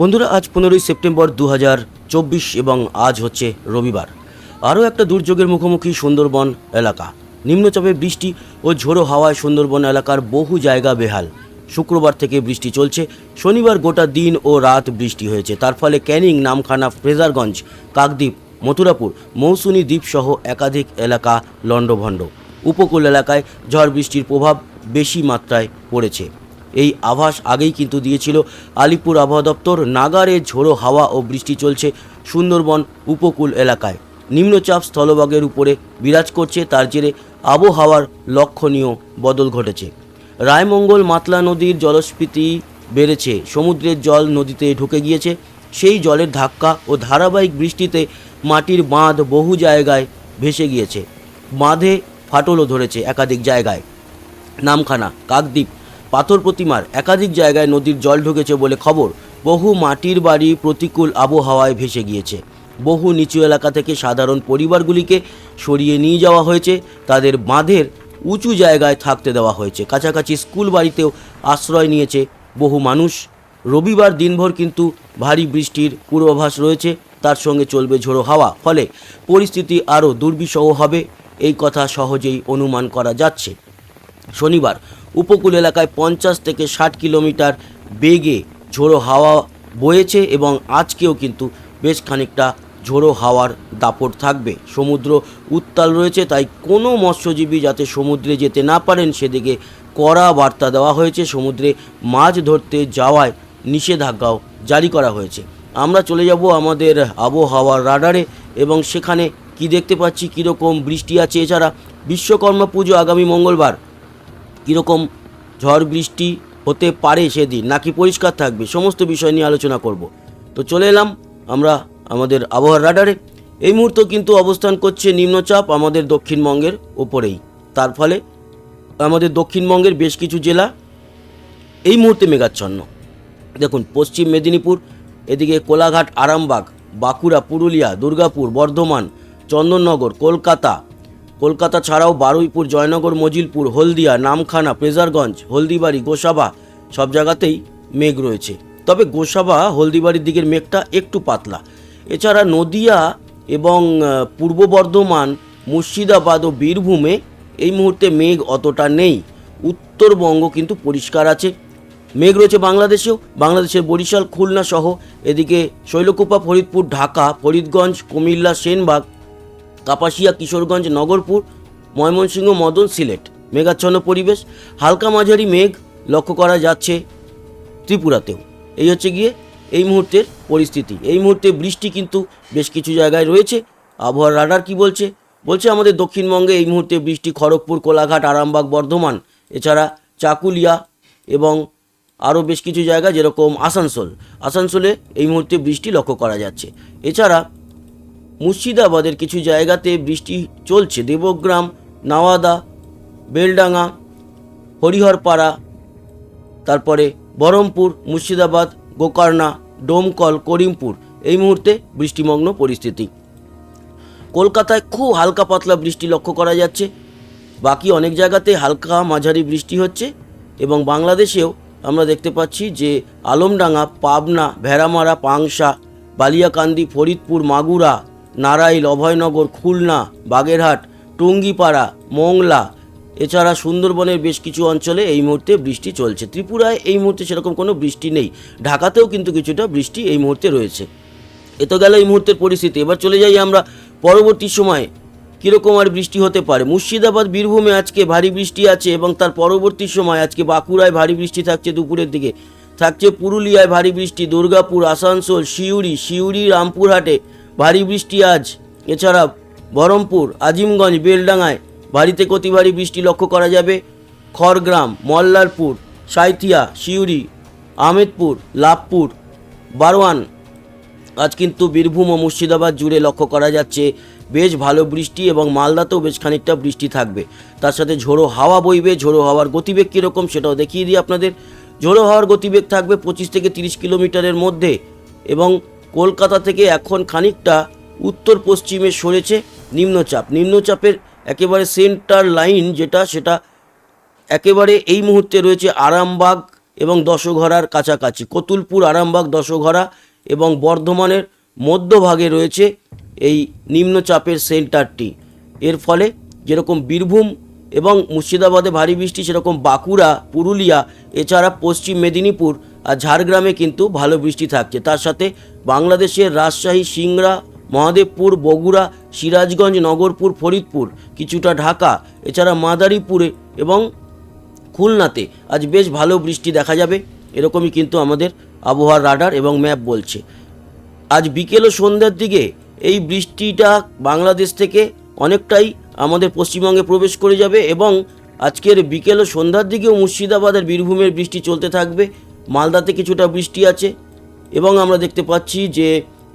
বন্ধুরা, আজ পনেরোই সেপ্টেম্বর দু চব্বিশ এবং আজ হচ্ছে রবিবার। আরও একটা দুর্যোগের মুখোমুখি সুন্দরবন এলাকা। নিম্নচাপে বৃষ্টি ও ঝোড়ো হাওয়ায় সুন্দরবন এলাকার বহু জায়গা বেহাল। শুক্রবার থেকে বৃষ্টি চলছে। শনিবার গোটা দিন ও রাত বৃষ্টি হয়েছে। তার ফলে ক্যানিং, নামখানা, ফ্রেজারগঞ্জ, কাকদ্বীপ, মথুরাপুর মৌসুমী দ্বীপসহ একাধিক এলাকা লণ্ডভণ্ড। উপকূল এলাকায় ঝড় বৃষ্টির প্রভাব বেশি মাত্রায় পড়েছে। এই আভাস আগেই কিন্তু দিয়েছিল আলিপুর আবহাওয়া দপ্তর। নাগারে ঝোড়ো হাওয়া ও বৃষ্টি চলছে সুন্দরবন উপকূল এলাকায়। নিম্নচাপ স্থলভাগের উপরে বিরাজ করছে, তার জেরে আবহাওয়ার লক্ষণীয় বদল ঘটেছে। রায়মঙ্গল মাতলা নদীর জলস্ফীতি বেড়েছে, সমুদ্রের জল নদীতে ঢুকে গিয়েছে। সেই জলের ধাক্কা ও ধারাবাহিক বৃষ্টিতে মাটির বাঁধ বহু জায়গায় ভেসে গিয়েছে। বাঁধে ফাটলও ধরেছে একাধিক জায়গায়। নামখানা, কাকদ্বীপ পাথর প্রতিমার একাধিক জায়গায় নদীর জল ঢুকেছে বলে খবর। বহু মাটির বাড়ি প্রতিকূল আবহাওয়ায় ভেসে গিয়েছে। বহু নিচু এলাকা থেকে সাধারণ পরিবারগুলিকে সরিয়ে নিয়ে যাওয়া হয়েছে। তাদের বাঁধের উঁচু জায়গায় থাকতে দেওয়া হয়েছে। কাছাকাছি স্কুল বাড়িতেও আশ্রয় নিয়েছে বহু মানুষ। রবিবার দিনভর কিন্তু ভারী বৃষ্টির পূর্বাভাস রয়েছে। তার সঙ্গে চলবে ঝোড়ো হাওয়া। ফলে পরিস্থিতি আরও দুর্বিষহ হবে। এই কথা সহজেই অনুমান করা যাচ্ছে। শনিবার উপকূল এলাকায় পঞ্চাশ থেকে ষাট কিলোমিটার বেগে ঝোড়ো হাওয়া বয়েছে এবং আজকেও কিন্তু বেশ খানিকটা ঝোড়ো হাওয়ার দাপট থাকবে। সমুদ্র উত্তাল রয়েছে, তাই কোনো মৎস্যজীবী যাতে সমুদ্রে যেতে না পারেন, সেদিকে কড়া বার্তা দেওয়া হয়েছে। সমুদ্রে মাছ ধরতে যাওয়ায় নিষেধাজ্ঞাও জারি করা হয়েছে। আমরা চলে যাব আমাদের আবহাওয়ার রাডারে এবং সেখানে কি দেখতে পাচ্ছি, কীরকম বৃষ্টি আছে এছাড়া বিশ্বকর্মা পুজো আগামী মঙ্গলবার। কীরকম ঝড় বৃষ্টি হতে পারে সেদিন, নাকি পরিষ্কার থাকবে? সমস্ত বিষয় নিয়ে আলোচনা করব। তো চলে এলাম আমরা আমাদের আবহাওয়ার রাডারে। এই মুহূর্ত কিন্তু অবস্থান করছে নিম্নচাপ আমাদের দক্ষিণবঙ্গের ওপরেই তার ফলে আমাদের দক্ষিণবঙ্গের বেশ কিছু জেলা এই মুহূর্তে মেঘাচ্ছন্ন। দেখুন, পশ্চিম মেদিনীপুর, এদিকে কোলাঘাট, আরামবাগ, বাঁকুড়া, পুরুলিয়া, দুর্গাপুর, বর্ধমান, চন্দননগর, কলকাতা কলকাতা ছাড়াও বারুইপুর, জয়নগর, মজিলপুর, হলদিয়া, নামখানা প্রেজারগঞ্জ হলদিবাড়ি, গোসাবা সব জায়গাতেই মেঘ রয়েছে। তবে গোসাবা, হলদিবাড়ির দিকের মেঘটা একটু পাতলা। এছাড়া নদিয়া এবং পূর্ব বর্ধমান, মুর্শিদাবাদ ও বীরভূমে এই মুহূর্তে মেঘ অতটা নেই। উত্তরবঙ্গ কিন্তু পরিষ্কার আছে। মেঘ রয়েছে বাংলাদেশেও। বাংলাদেশের বরিশাল, খুলনা সহ এদিকে শৈলকুপা, ফরিদপুর, ঢাকা, ফরিদগঞ্জ, কুমিল্লা, সেনবাগ কাপাসিয়া, কিশোরগঞ্জ, নগরপুর, ময়মনসিংহ, মদন, সিলেট। মেঘাচ্ছন্ন পরিবেশ, হালকা মাঝারি মেঘ লক্ষ্য করা যাচ্ছে ত্রিপুরাতেও। এই হচ্ছে গিয়ে এই মুহূর্তের পরিস্থিতি। এই মুহূর্তে বৃষ্টি কিন্তু বেশ কিছু জায়গায় রয়েছে। আবহাওয়ার রাডার কি বলছে? বলছে আমাদের দক্ষিণবঙ্গে এই মুহূর্তে বৃষ্টি খড়গপুর, কোলাঘাট, আরামবাগ, বর্ধমান, এছাড়া চাকুলিয়া এবং আরও বেশ কিছু জায়গা, যেরকম আসানসোল। আসানসোলে এই মুহূর্তে বৃষ্টি লক্ষ্য করা যাচ্ছে। এছাড়া মুর্শিদাবাদের কিছু জায়গাতে বৃষ্টি চলছে। দেবগ্রাম, নাওয়াদা, বেলডাঙ্গা, হরিহরপাড়া, তারপরে বহরমপুর, মুর্শিদাবাদ, গোকর্ণা, ডোমকল, করিমপুর। এই মুহূর্তে বৃষ্টিমগ্ন পরিস্থিতি। কলকাতায় খুব হালকা পাতলা বৃষ্টি লক্ষ্য করা যাচ্ছে। বাকি অনেক জায়গাতে হালকা মাঝারি বৃষ্টি হচ্ছে এবং বাংলাদেশেও আমরা দেখতে পাচ্ছি যে আলমডাঙ্গা, পাবনা, ভেড়ামারা, পাংশা, বালিয়াকান্দি, ফরিদপুর, মাগুরা নারাইল, অভয়নগর, খুলনা, বাগেরহাট, টুঙ্গিপাড়া, মোংলা, এছাড়া সুন্দরবনের বেশ কিছু অঞ্চলে এই মুহূর্তে বৃষ্টি চলছে। ত্রিপুরায় এই মুহূর্তে সেরকম কোনো বৃষ্টি নেই। ঢাকাতেও কিন্তু কিছুটা বৃষ্টি এই মুহূর্তে রয়েছে। এ তো গেল এই মুহূর্তের পরিস্থিতি। এবার চলে যাই আমরা পরবর্তী সময়ে। কীরকম আর বৃষ্টি হতে পারে? মুর্শিদাবাদ, বীরভূমে আজকে ভারী বৃষ্টি আছে এবং তার পরবর্তী সময় আজকে বাঁকুড়ায় ভারী বৃষ্টি থাকছে দুপুরের দিকে। থাকছে পুরুলিয়ায় ভারী বৃষ্টি, দুর্গাপুর, আসানসোল শিউড়ি শিউড়ি রামপুরহাটে ভারী বৃষ্টি আজ। এছাড়া বহরমপুর আজিমগঞ্জ, বেলডাঙ্গায় ভারী থেকে অতি ভারী বৃষ্টি লক্ষ্য করা যাবে। খড়গ্রাম, মল্লারপুর, সাঁইথিয়া শিউড়ি আহমেদপুর লাভপুর, বারোয়ান। আজ কিন্তু বীরভূম ও মুর্শিদাবাদ জুড়ে লক্ষ্য করা যাচ্ছে বেশ ভালো বৃষ্টি এবং মালদাতেও বেশ খানিকটা বৃষ্টি থাকবে। তার সাথে ঝোড়ো হাওয়া বইবে, ঝোড়ো হাওয়ার গতিবেগ কীরকম সেটাও দেখিয়ে দিই আপনাদের। ঝোড়ো হাওয়ার গতিবেগ থাকবে পঁচিশ থেকে তিরিশ কিলোমিটারের মধ্যে এবং কলকাতা থেকে এখন খানিকটা উত্তর পশ্চিমে সরেছে নিম্নচাপ। নিম্নচাপের একেবারে সেন্টার লাইন যেটা, সেটা একেবারে এই মুহূর্তে রয়েছে আরামবাগ এবং দশঘরার কাছাকাছি। কতুলপুর, আরামবাগ, দশঘরা এবং বর্ধমানের মধ্যভাগে রয়েছে এই নিম্নচাপের সেন্টারটি এর ফলে যেরকম বীরভূম এবং মুর্শিদাবাদে ভারী বৃষ্টি, সেরকম বাঁকুড়া, পুরুলিয়া, এছাড়া পশ্চিম মেদিনীপুর ঝাড়গ্রামে কিন্তু ভালো বৃষ্টি থাকছে। তার সাথে বাংলাদেশের রাজশাহী, সিংড়া, মহাদেবপুর, বগুড়া, সিরাজগঞ্জ, নগরপুর, ফরিদপুর, কিছুটা ঢাকা, এছাড়া মাদারীপুরে এবং খুলনাতে আজ বেশ ভালো বৃষ্টি দেখা যাবে। এরকমই কিন্তু আমাদের আবহাওয়ার রাডার এবং ম্যাপ বলছে। আজ বিকেল ও সন্ধ্যার দিকে এই বৃষ্টিটা বাংলাদেশ থেকে অনেকটাই আমাদের পশ্চিমবঙ্গে প্রবেশ করে যাবে এবং আজকের বিকেল ও সন্ধ্যার দিকেও মুর্শিদাবাদের বীরভূমের বৃষ্টি চলতে থাকবে। মালদাতে কিছুটা বৃষ্টি আছে এবং আমরা দেখতে পাচ্ছি যে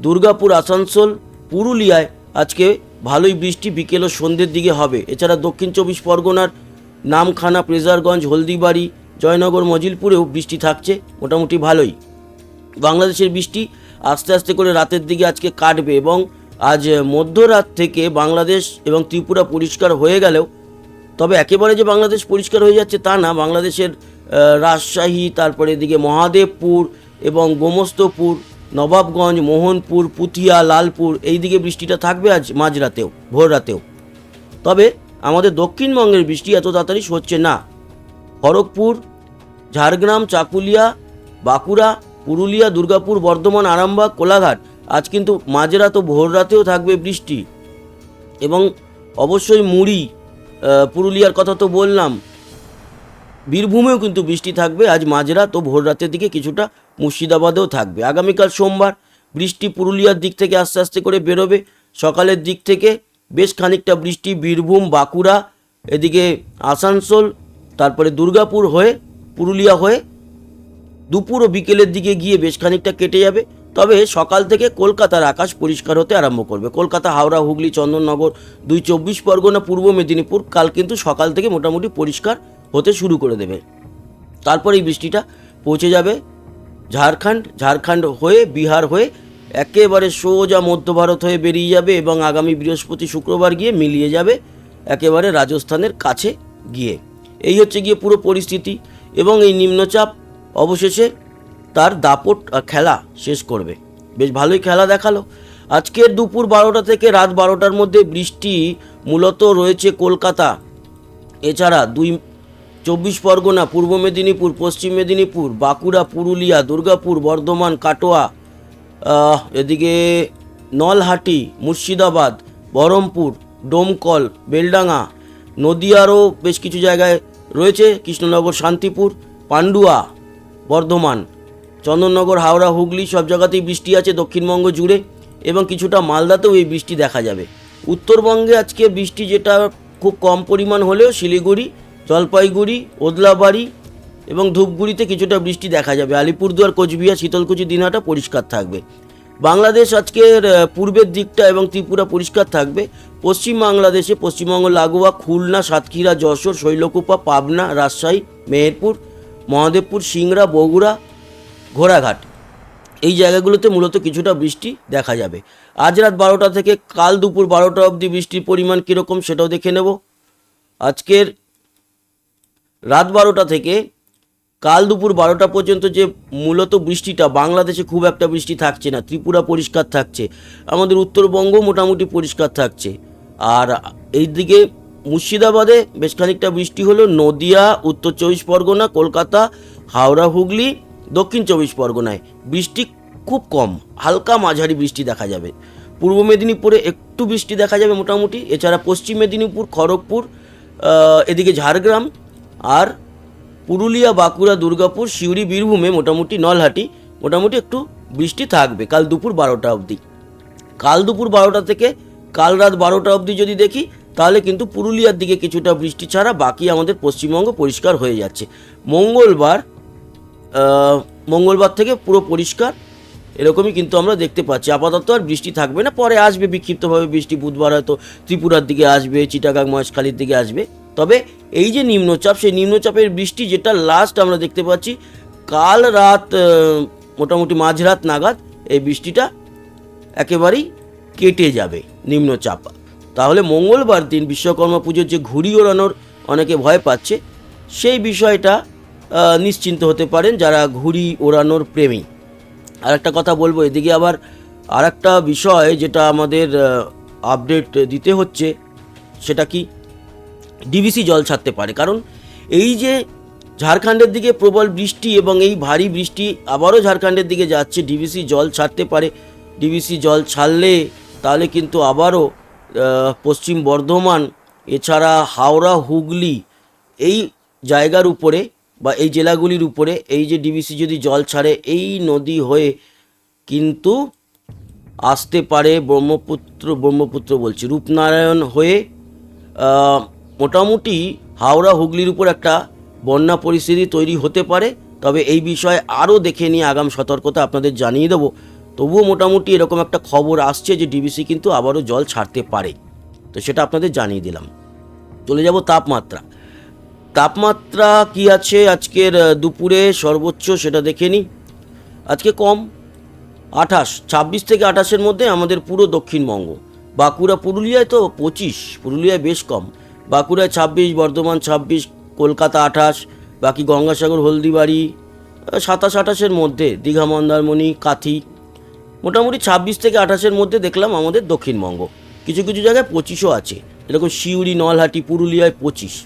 দুর্গাপুর, আসানসোল, পুরুলিয়ায় আজকে ভালোই বৃষ্টি বিকেল ও সন্ধ্যের দিকে হবে। এছাড়া দক্ষিণ চব্বিশ পরগনার নামখানা, প্রেজারগঞ্জ, হলদিবাড়ি, জয়নগর, মজিলপুরেও বৃষ্টি থাকছে, মোটামুটি ভালোই। বাংলাদেশের বৃষ্টি আস্তে আস্তে করে রাতের দিকে আজকে কাটবে এবং আজ মধ্যরাত থেকে বাংলাদেশ এবং ত্রিপুরা পরিষ্কার হয়ে গেলেও তবে একেবারে যে বাংলাদেশ পরিষ্কার হয়ে যাচ্ছে তা না, বাংলাদেশের রাজশাহী, তারপরে এদিকে মহাদেবপুর এবং গোমস্তপুর, নবাবগঞ্জ, মোহনপুর পুতিয়া লালপুর এই দিকে বৃষ্টিটা থাকবে আজ মাঝরাতেও ভোর রাতেও তবে আমাদের দক্ষিণবঙ্গের বৃষ্টি এত তাড়াতাড়ি হচ্ছে না। খড়গপুর, ঝাড়গ্রাম, চাকুলিয়া, বাঁকুড়া, পুরুলিয়া, দুর্গাপুর, বর্ধমান, আরামবাগ, কোলাঘাট, আজ কিন্তু মাঝরাত ও ভোর রাতেও থাকবে বৃষ্টি। এবং অবশ্যই মুড়ি পুরুলিয়ার কথা তো বললাম বীরভূমেও কিন্তু বৃষ্টি থাকবে। আজ মাঝরাত ও ভোর রাতের দিকে কিছুটা মুর্শিদাবাদেও থাকবে। আগামীকাল সোমবার বৃষ্টি পুরুলিয়ার দিক থেকে আস্তে আস্তে করে বেরোবে। সকালের দিক থেকে বেশ খানিকটা বৃষ্টি বীরভূম, বাঁকুড়া, এদিকে আসানসোল, তারপরে দুর্গাপুর হয়ে, পুরুলিয়া হয়ে দুপুর ও বিকেলের দিকে গিয়ে বেশ খানিকটা কেটে যাবে। তবে সকাল থেকে কলকাতার আকাশ পরিষ্কার হতে আরম্ভ করবে। কলকাতা, হাওড়া, হুগলি, চন্দননগর, দুই চব্বিশ পরগনা, পূর্ব মেদিনীপুর কাল কিন্তু সকাল থেকে মোটামুটি পরিষ্কার হতে শুরু করে দেবে। তারপর এই বৃষ্টিটা পৌঁছে যাবে। ঝাড়খণ্ড ঝাড়খণ্ড হয়ে বিহার হয়ে একেবারে সোজা মধ্য ভারত হয়ে বেরিয়ে যাবে এবং আগামী বৃহস্পতি শুক্রবার গিয়ে মিলিয়ে যাবে একেবারে রাজস্থানের কাছে গিয়ে। এই হচ্ছে গিয়ে পুরো পরিস্থিতি এবং এই নিম্নচাপ অবশেষে তার দাপট খেলা শেষ করবে। বেশ ভালোই খেলা দেখাল। আজকের দুপুর বারোটা থেকে রাত বারোটার মধ্যে বৃষ্টি মূলত রয়েছে কলকাতা। এছাড়া দুই চব্বিশ পরগনা, পূর্ব মেদিনীপুর, পশ্চিম মেদিনীপুর, বাঁকুড়া, পুরুলিয়া, দুর্গাপুর, বর্ধমান, কাটোয়া এদিকে নলহাটি, মুর্শিদাবাদ, বহরমপুর, ডোমকল, বেলডাঙ্গা, নদিয়ারও বেশ কিছু জায়গায় রয়েছে, কৃষ্ণনগর, শান্তিপুর, পান্ডুয়া, বর্ধমান, চন্দননগর, হাওড়া, হুগলি, সব জায়গাতেই বৃষ্টি আছে দক্ষিণবঙ্গ জুড়ে এবং কিছুটা মালদাতেও এই বৃষ্টি দেখা যাবে। উত্তরবঙ্গে আজকে বৃষ্টি যেটা খুব কম পরিমাণ হলেও শিলিগুড়ি জলপাইগুড়ি, ওদলাবাড়ি এবং ধূপগুড়িতে কিছুটা বৃষ্টি দেখা যাবে। আলিপুরদুয়ার, কোচবিহার, শীতলকুচি দিনহাটা পরিষ্কার থাকবে। বাংলাদেশ আজকের পূর্বের দিকটা এবং ত্রিপুরা পরিষ্কার থাকবে। পশ্চিম বাংলাদেশে পশ্চিমবঙ্গ, লাগোয়া, খুলনা, সাতক্ষীরা, যশোর, শৈলকুপা, পাবনা, রাজশাহী, মেহেরপুর, মহাদেবপুর, সিংড়া, বগুড়া, ঘোড়াঘাট। এই জায়গাগুলোতে মূলত কিছুটা বৃষ্টি দেখা যাবে। আজ রাত বারোটা থেকে কাল দুপুর বারোটা অবধি বৃষ্টির পরিমাণ কীরকম সেটাও দেখে নেব। আজকের রাত বারোটা থেকে কাল দুপুর বারোটা পর্যন্ত যে মূলত বৃষ্টিটা, বাংলাদেশে খুব একটা বৃষ্টি থাকছে না, ত্রিপুরা পরিষ্কার থাকছে, আমাদের উত্তরবঙ্গ মোটামুটি পরিষ্কার থাকছে। আর এইদিকে মুর্শিদাবাদে বেশ খানিকটা বৃষ্টি হলো, নদিয়া, উত্তর চব্বিশ পরগনা, কলকাতা, হাওড়া, হুগলি, দক্ষিণ চব্বিশ পরগনায় বৃষ্টি খুব কম, হালকা মাঝারি বৃষ্টি দেখা যাবে। পূর্ব মেদিনীপুরে একটু বৃষ্টি দেখা যাবে মোটামুটি, এছাড়া পশ্চিম মেদিনীপুর, খড়গপুর এদিকে ঝাড়গ্রাম আর পুরুলিয়া, বাঁকুড়া, দুর্গাপুর, সিউড়ি, বীরভূমে মোটামুটি নলহাটি, মোটামুটি একটু বৃষ্টি থাকবে কাল দুপুর বারোটা অবধি। কাল দুপুর বারোটা থেকে কাল রাত বারোটা অবধি যদি দেখি, তাহলে কিন্তু পুরুলিয়ার দিকে কিছুটা বৃষ্টি ছাড়া বাকি আমাদের পশ্চিমবঙ্গ পরিষ্কার হয়ে যাচ্ছে। মঙ্গলবার মঙ্গলবার থেকে পুরো পরিষ্কার, এরকমই কিন্তু আমরা দেখতে পাচ্ছি। আপাতত আর বৃষ্টি থাকবে না, পরে আসবে বিক্ষিপ্তভাবে বৃষ্টি, বুধবার হয়তো ত্রিপুরার দিকে আসবে, চিটাগাং, মহেশখালীর দিকে আসবে। তবে এই যে নিম্নচাপ, সেই নিম্নচাপের বৃষ্টি যেটা লাস্ট আমরা দেখতে পাচ্ছি, কাল রাত মোটামুটি মাঝরাত নাগাদ এই বৃষ্টিটা একেবারেই কেটে যাবে নিম্নচাপ। তাহলে মঙ্গলবার দিন বিশ্বকর্মা পুজোর যে ঘুড়ি ওড়ানোর অনেকে ভয় পাচ্ছে, সেই বিষয়টা নিশ্চিন্ত হতে পারেন যারা ঘুড়ি ওড়ানোর প্রেমী। আর একটা কথা বলব, এদিকে আবার আর একটা বিষয় যেটা আমাদের আপডেট দিতে হচ্ছে, সেটা কি? ডিভিসি জল ছাড়তে পারে। কারণ এই যে ঝাড়খণ্ডের দিকে প্রবল বৃষ্টি এবং এই ভারী বৃষ্টি আবারও ঝাড়খণ্ডের দিকে যাচ্ছে ডিভিসি জল ছাড়তে পারে। ডিভিসি জল ছাড়লে তাহলে কিন্তু আবারও পশ্চিম বর্ধমান, এছাড়া হাওড়া, হুগলি এই জায়গার উপরে বা এই জেলাগুলির উপরে এই যে ডিভিসি যদি জল ছাড়ে, এই নদী হয়ে কিন্তু আসতে পারে ব্রহ্মপুত্র ব্রহ্মপুত্র বলছি, রূপনারায়ণ হয়ে মোটামুটি হাওড়া হুগলির উপর একটা বন্যা পরিস্থিতি তৈরি হতে পারে, তবে এই বিষয়ে আরও দেখে নিয়ে আগাম সতর্কতা আপনাদের জানিয়ে দেবো। তবুও মোটামুটি এরকম একটা খবর আসছে যে ডিবিসি কিন্তু আবারও জল ছাড়তে পারে। তো সেটা আপনাদের জানিয়ে দিলাম। চলে যাব তাপমাত্রা। তাপমাত্রা কি আছে আজকের দুপুরে সর্বোচ্চ সেটা দেখে নিই। আজকে কম, আঠাশ, ছাব্বিশ থেকে আঠাশের মধ্যে আমাদের পুরো দক্ষিণবঙ্গ। বাঁকুড়া, পুরুলিয়ায় তো পঁচিশ, পুরুলিয়ায় বেশ কম। বাঁকুড়ায় ছাব্বিশ, বর্ধমান ছাব্বিশ, কলকাতা আঠাশ, বাকি গঙ্গাসাগর, হলদিবাড়ি সাতাশ আঠাশের মধ্যে, দীঘা, মন্দারমণি, কাথি। মোটামুটি ছাব্বিশ থেকে আঠাশের মধ্যে দেখলাম আমাদের দক্ষিণবঙ্গ। কিছু কিছু জায়গায় পঁচিশও আছে। এরকম শিউড়ি নলহাটি, পুরুলিয়ায় পঁচিশ।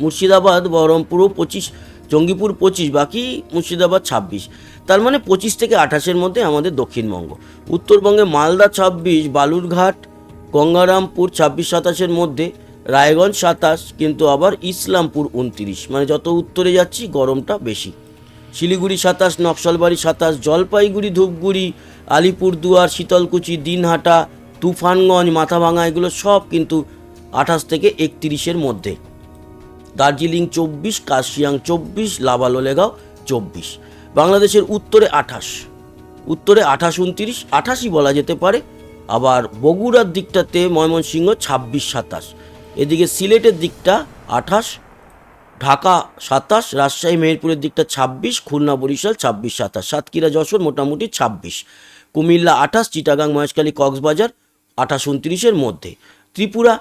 মুর্শিদাবাদ, বহরমপুরও পঁচিশ, জঙ্গিপুর পঁচিশ, বাকি মুর্শিদাবাদ ছাব্বিশ। তার মানে পঁচিশ থেকে আঠাশের মধ্যে আমাদের দক্ষিণবঙ্গ। উত্তরবঙ্গে মালদা ছাব্বিশ, বালুরঘাট, গঙ্গারামপুর ছাব্বিশ, সাতাশের মধ্যে রায়গঞ্জ সাতাশ, কিন্তু আবার ইসলামপুর উনত্রিশ। মানে যত উত্তরে যাচ্ছি, গরমটা বেশি। শিলিগুড়ি সাতাশ, নকশালবাড়ি সাতাশ, জলপাইগুড়ি, ধূপগুড়ি, আলিপুরদুয়ার, শীতলকুচি, দিনহাটা, তুফানগঞ্জ মাথাভাঙা এগুলো সব কিন্তু আঠাশ থেকে একত্রিশের মধ্যে। দার্জিলিং চব্বিশ কাশিয়াং চব্বিশ লাভালোলেগাঁও চব্বিশ। বাংলাদেশের উত্তরে আঠাশ। উত্তরে আঠাশ উনত্রিশ, আঠাশই বলা যেতে পারে। আবার বগুড়ার দিকটাতে ময়মনসিংহ ছাব্বিশ, সাতাশ। এদিকে সিলেটের দিকটা আঠাশ, ঢাকা সাতাশ, রাজশাহী, মেহেরপুরের দিকটা ছাব্বিশ, খুলনা, বরিশাল ছাব্বিশ, সাতাশ, সাতক্ষীরা, যশোর মোটামুটি ছাব্বিশ, কুমিল্লা আঠাশ, চিটাগাং, মহেশখালী, কক্সবাজার আঠাশ উনত্রিশের মধ্যে, ত্রিপুরা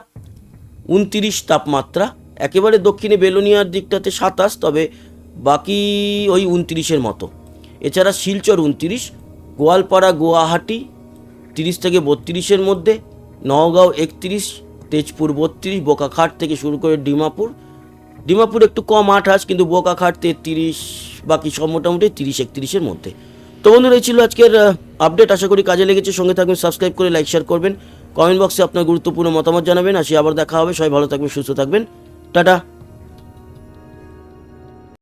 উনতিরিশ তাপমাত্রা, একেবারে দক্ষিণে বেলোনিয়ার দিকটাতে সাতাশ, তবে বাকি ওই উনতিরিশের মতো। এছাড়া শিলচর উনতিরিশ, গোয়ালপাড়া, গুয়াহাটি তিরিশ থেকে বত্রিশের মধ্যে, নওগাঁও একত্রিশ তেজপুর বত্রিশ, বোকাখাট থেকে শুরু করে ডিমাপুর। ডিমাপুর একটু কম আঠাশ, কিন্তু বোকাখাট তেত্রিশ, বাকি সব মোটামুটি তিরিশ, একত্রিশের মধ্যে। তো বন্ধুরা, এই ছিল আজকের আপডেট আশা করি কাজে লেগেছে। সঙ্গে থাকবেন সাবস্ক্রাইব করে লাইক শেয়ার করবেন। কমেন্ট বক্সে আপনার গুরুত্বপূর্ণ মতামত জানাবেন। আসি আবার দেখা হবে। সবাই ভালো থাকবেন, সুস্থ থাকবেন। টাটা।